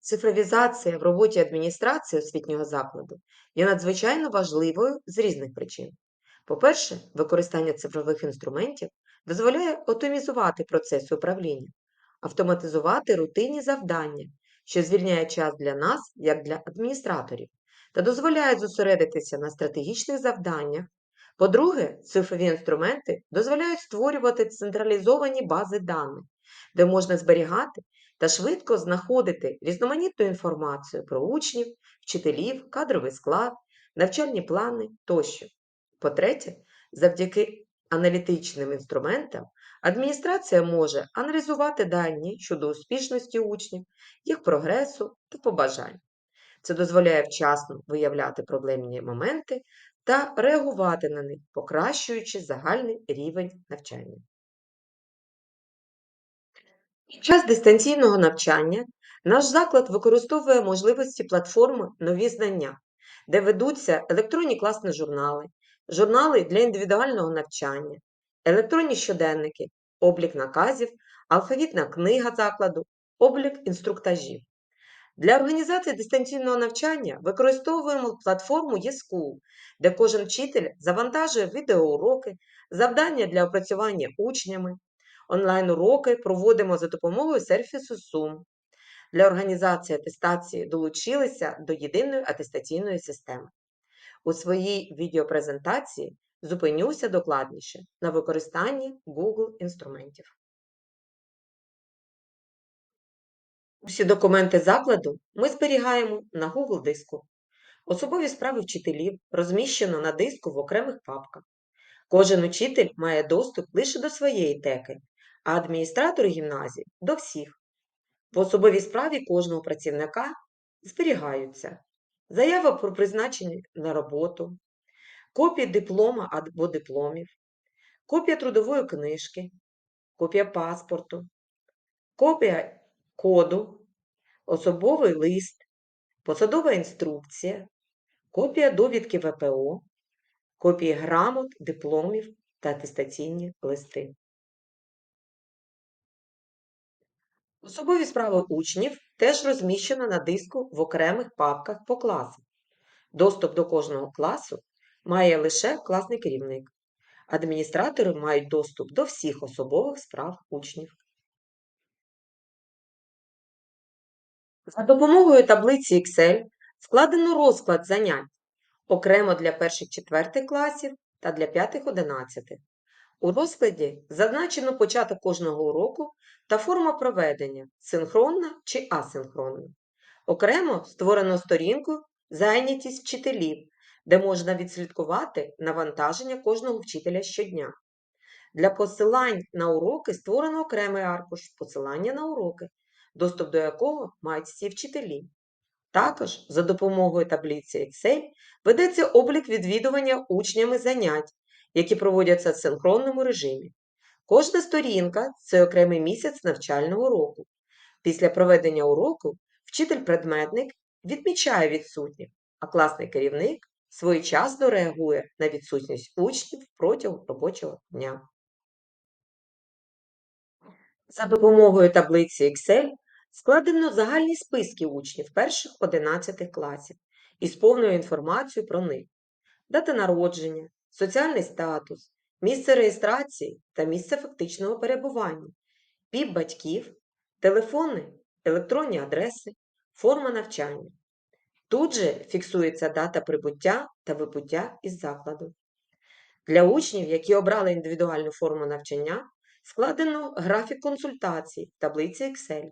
Цифровізація в роботі адміністрації освітнього закладу є надзвичайно важливою з різних причин. По-перше, використання цифрових інструментів дозволяє оптимізувати процеси управління, автоматизувати рутинні завдання, що звільняє час для нас, як для адміністраторів, та дозволяє зосередитися на стратегічних завданнях. По-друге, цифрові інструменти дозволяють створювати централізовані бази даних, де можна зберігати та швидко знаходити різноманітну інформацію про учнів, вчителів, кадровий склад, навчальні плани тощо. По-третє, завдяки аналітичним інструментам адміністрація може аналізувати дані щодо успішності учнів, їх прогресу та побажань. Це дозволяє вчасно виявляти проблемні моменти та реагувати на них, покращуючи загальний рівень навчання. Під час дистанційного навчання наш заклад використовує можливості платформи Нові знання, де ведуться електронні класні журнали, журнали для індивідуального навчання, електронні щоденники, облік наказів, алфавітна книга закладу, облік інструктажів. Для організації дистанційного навчання використовуємо платформу eSchool, де кожен вчитель завантажує відеоуроки, завдання для опрацювання учнями, Онлайн-уроки проводимо за допомогою сервісу Zoom. Для організації атестації долучилися до єдиної атестаційної системи. У своїй відеопрезентації зупинюся докладніше на використанні Google інструментів. Усі документи закладу ми зберігаємо на Google диску. Особові справи вчителів розміщено на диску в окремих папках. Кожен учитель має доступ лише до своєї теки, а адміністратори гімназії до всіх. В особовій справі кожного працівника зберігаються заява про призначення на роботу, копія диплома або дипломів, копія трудової книжки, копія паспорту, копія коду, особовий лист, посадова інструкція, копія довідки ВПО, копії грамот, дипломів та атестаційні листи. Особові справи учнів теж розміщено на диску в окремих папках по класах. Доступ до кожного класу має лише класний керівник. Адміністратори мають доступ до всіх особових справ учнів. За допомогою таблиці Excel складено розклад занять окремо для перших-четвертих класів та для п'ятих-одинадцятих. У розкладі зазначено початок кожного уроку та форма проведення синхронна чи асинхронна. Окремо створено сторінку Зайнятість вчителів, де можна відслідкувати навантаження кожного вчителя щодня. Для посилань на уроки створено окремий аркуш посилання на уроки, доступ до якого мають всі вчителі. Також за допомогою таблиці Excel ведеться облік відвідування учнями занять, які проводяться в синхронному режимі. Кожна сторінка це окремий місяць навчального року. Після проведення уроку вчитель-предметник відмічає відсутніх, а класний керівник своєчасно реагує на відсутність учнів протягом робочого дня. За допомогою таблиці Excel складено загальні списки учнів перших 11 класів із повною інформацією про них, дата народження, соціальний статус, місце реєстрації та місце фактичного перебування, піп батьків, телефони, електронні адреси, форма навчання. Тут же фіксується дата прибуття та вибуття із закладу. Для учнів, які обрали індивідуальну форму навчання, складено графік консультацій в таблиці Excel.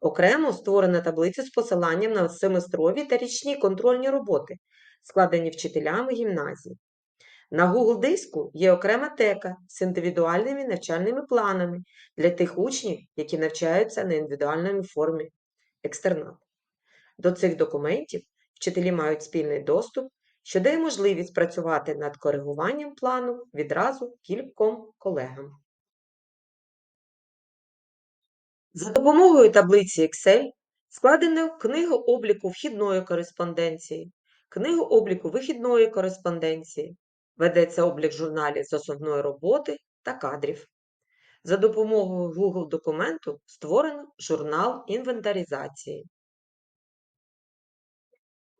Окремо створена таблиця з посиланням на семестрові та річні контрольні роботи, складені вчителями гімназії. На Google диску є окрема тека з індивідуальними навчальними планами для тих учнів, які навчаються на індивідуальній формі екстернат. До цих документів вчителі мають спільний доступ, що дає можливість працювати над коригуванням плану відразу кільком колегам. За допомогою таблиці Excel складено книгу обліку вхідної кореспонденції, книгу обліку вихідної кореспонденції, ведеться облік журналів з основної роботи та кадрів. За допомогою Google документу створено журнал інвентаризації.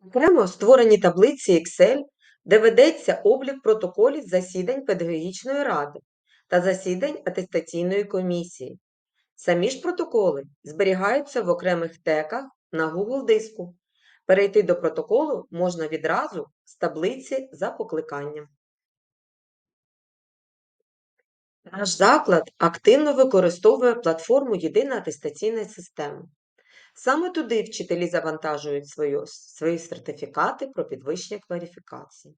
Окремо створені таблиці Excel, де ведеться облік протоколів засідань педагогічної ради та засідань атестаційної комісії. Самі ж протоколи зберігаються в окремих теках на Google диску. Перейти до протоколу можна відразу з таблиці за покликанням. Наш заклад активно використовує платформу Єдина атестаційна система. Саме туди вчителі завантажують свої, свої сертифікати про підвищення кваліфікації.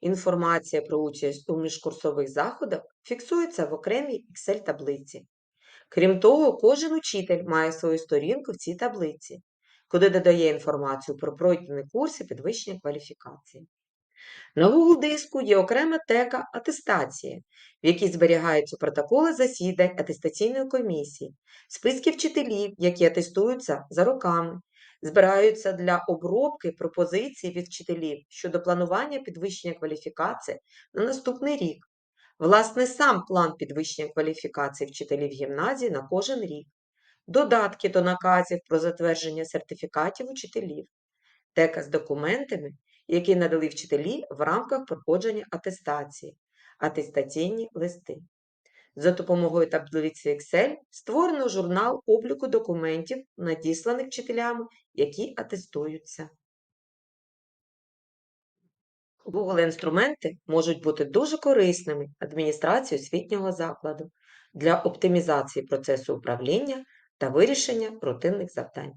Інформація про участь у міжкурсових заходах фіксується в окремій Excel-таблиці. Крім того, кожен учитель має свою сторінку в цій таблиці, куди додає інформацію про пройдені курси підвищення кваліфікації. На Google диску є окрема тека атестації, в якій зберігаються протоколи засідань атестаційної комісії, списки вчителів, які атестуються за роками, збираються для обробки пропозицій від вчителів щодо планування підвищення кваліфікації на наступний рік. Власне, сам план підвищення кваліфікації вчителів гімназії на кожен рік, додатки до наказів про затвердження сертифікатів учителів, тека з документами, які надали вчителі в рамках проходження атестації, атестаційні листи. За допомогою таблиці Excel створено журнал обліку документів, надісланих вчителями, які атестуються. Google-інструменти можуть бути дуже корисними адміністрації освітнього закладу для оптимізації процесу управління та вирішення рутинних завдань.